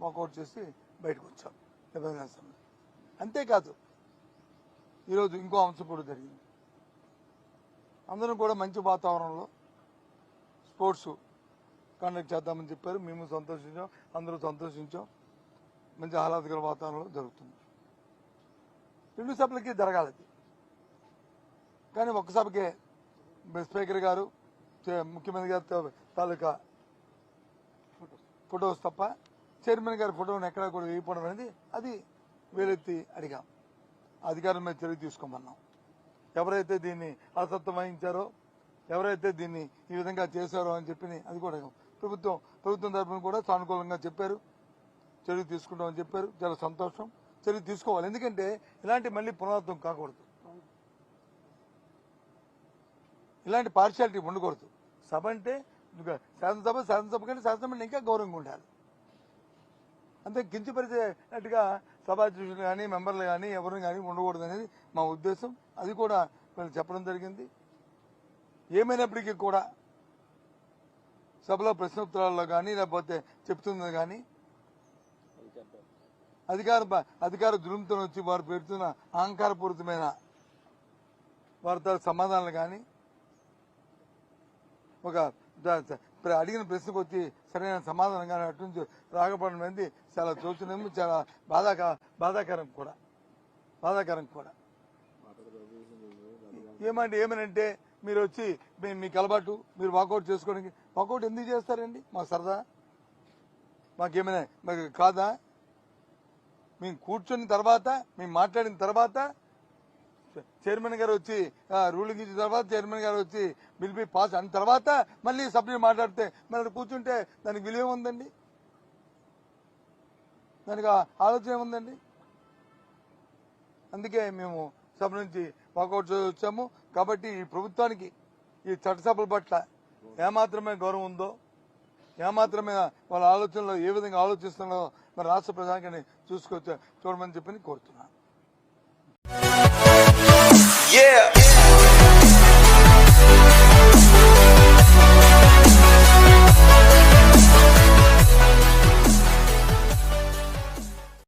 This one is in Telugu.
వాకౌట్ చేసి బయటకు వచ్చాం. నిబంధన సమయం అంతేకాదు ఈరోజు ఇంకో అంశం కూడా జరిగింది. అందరం కూడా మంచి వాతావరణంలో స్పోర్ట్స్ కండక్ట్ చేద్దామని చెప్పారు. మేము సంతోషించాం అందరూ సంతోషించాం. మంచి ఆహ్లాదకర వాతావరణంలో జరుగుతుంది. రెండు సభలకి జరగాలి అది. కానీ ఒక్క సభకే స్పీకర్ గారు చే- ముఖ్యమంత్రి గారి తా- తాలూకా ఫొటోస్ తప్ప చైర్మన్ గారి ఫోటోని ఎక్కడా కూడా వేయకపోవడం అనేది అది వేలెత్తి అడిగాం. అధికారుల మీద చర్య తీసుకోమన్నాం. ఎవరైతే దీన్ని అసత్వం వహించారో ఎవరైతే దీన్ని ఈ విధంగా చేశారో అని చెప్పి అది కూడా ప్రభుత్వం ప్రభుత్వం తరఫున కూడా సానుకూలంగా చెప్పారు. చర్య తీసుకుంటామని చెప్పారు. చాలా సంతోషం. చర్య తీసుకోవాలి. ఎందుకంటే ఇలాంటి మళ్ళీ పునరావృతం కాకూడదు. ఇలాంటి పార్షియాలిటీ ఉండకూడదు. సభ అంటే ఇంకా శాసనసభ శాసనసభ కంటే శాసనసభ ఇంకా గౌరవంగా ఉండాలి. అంతే కించపరిచేటట్టుగా సభాధ్యక్షులు కానీ మెంబర్లు కానీ ఎవరిని కానీ ఉండకూడదు అనేది మా ఉద్దేశం. అది కూడా వీళ్ళు చెప్పడం జరిగింది. ఏమైనప్పటికీ కూడా సభలో ప్రశ్నోత్తరాల్లో కానీ లేకపోతే చెప్తున్నది కానీ అధికార అధికార దురంతో వచ్చి వారు పెడుతున్న అహంకారపూరితమైన వారితో సమాధానాలు కానీ ఒక అడిగిన ప్రశ్నకు వచ్చి సరైన సమాధానం అటు నుంచి రాకపోవడం అనేది చాలా శోచనీయం చాలా బాధాక బాధాకరం కూడా. బాధాకరం కూడా. ఏమంటే ఏమనంటే మీరు వచ్చి మీకు అలవాటు మీరు వాకౌట్ చేసుకోవడానికి వాకౌట్ ఎందుకు చేస్తారండి? మాకు సరదా? మాకేమైనా మాకు కాదా? మేము కూర్చున్న తర్వాత మేము మాట్లాడిన తర్వాత చైర్మన్ గారు వచ్చి రూలింగ్ ఇచ్చిన తర్వాత చైర్మన్ గారు వచ్చి బిల్ బి పాస్ అయిన తర్వాత మళ్ళీ సభ్యులు మాట్లాడితే మరి కూర్చుంటే దానికి విలువ ఉందండి దానికి ఆలోచన ఉందండి అందుకే మేము సభ నుంచి వాకౌట్ వచ్చాము. కాబట్టి ఈ ప్రభుత్వానికి ఈ చట్టసభల పట్ల ఏమాత్రమే గౌరవం ఉందో ఏమాత్రమే వాళ్ళ ఆలోచనలో ఏ విధంగా ఆలోచిస్తున్నారో మరి రాష్ట్ర ప్రజానికి చూసుకోవచ్చు చూడమని చెప్పి కోరుతున్నాను. Yeah.